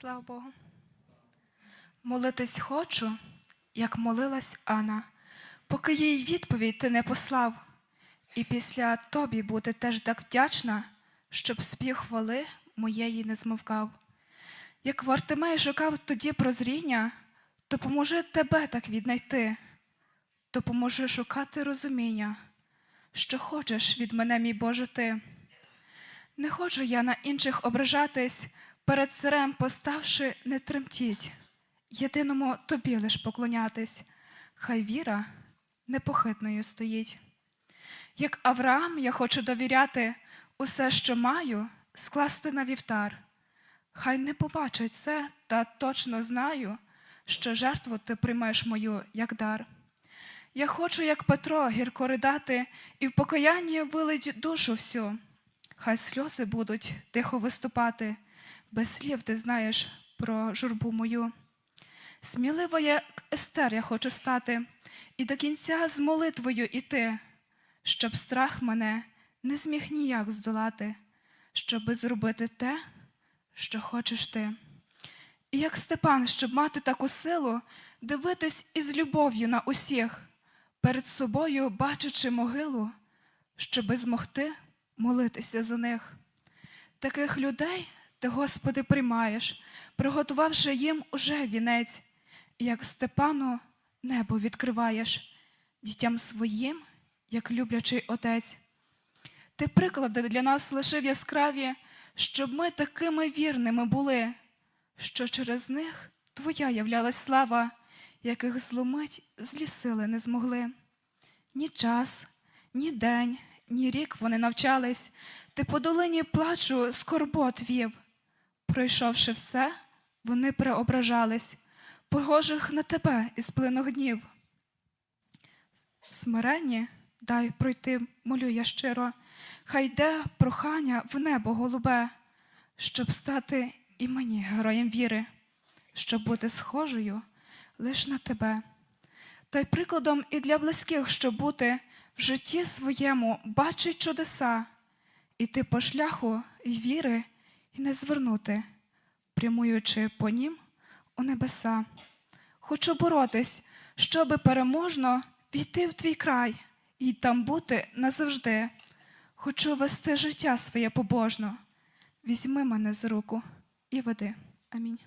Слава Богу. Молитись хочу, як молилась Анна, поки їй відповідь ти не послав, і після тобі бути теж так вдячна, щоб спів хвали моєї не змовкав. Як Вартимей шукав тоді прозріння, то поможи тебе так віднайти, то поможи шукати розуміння, що хочеш від мене, мій Боже, ти. Не хочу я на інших ображатись, перед царем поставши, не тремтіть, єдиному тобі лиш поклонятись, хай віра непохитною стоїть. Як Авраам, я хочу довіряти усе, що маю, скласти на вівтар. Хай не побачить це, та точно знаю, що жертву ти приймеш мою як дар. Я хочу, як Петро, гірко ридати, і в покаянні вилить душу всю. Хай сльози будуть тихо виступати, без слів ти знаєш про журбу мою. Сміливо, як Естер, я хочу стати, і до кінця з молитвою іти, щоб страх мене не зміг ніяк здолати, щоби зробити те, що хочеш ти. І як Степан, щоб мати таку силу, дивитись із любов'ю на усіх, перед собою бачачи могилу, щоби змогти молитися за них. Таких людей ти, Господи, приймаєш, приготувавши їм уже вінець, як Степану небо відкриваєш, дітям своїм, як люблячий отець. Ти приклади для нас лишив яскраві, щоб ми такими вірними були, що через них Твоя являлась слава, яких зломить злі сили не змогли. Ні час, ні день, ні рік вони навчались, ти по долині плачу скорбот вів. Пройшовши все, вони преображались, похожих на тебе із плинох днів. Смиренні дай пройти, молю я щиро, хай йде прохання в небо голубе, щоб стати і мені героєм віри, щоб бути схожою лиш на тебе. Та й прикладом і для близьких, щоб бути в житті своєму бачить чудеса, іти по шляху й віри і не звернути, прямуючи по нім у небеса. Хочу боротись, щоби переможно війти в твій край і там бути назавжди. Хочу вести життя своє побожно. Візьми мене за руку і веди. Амінь.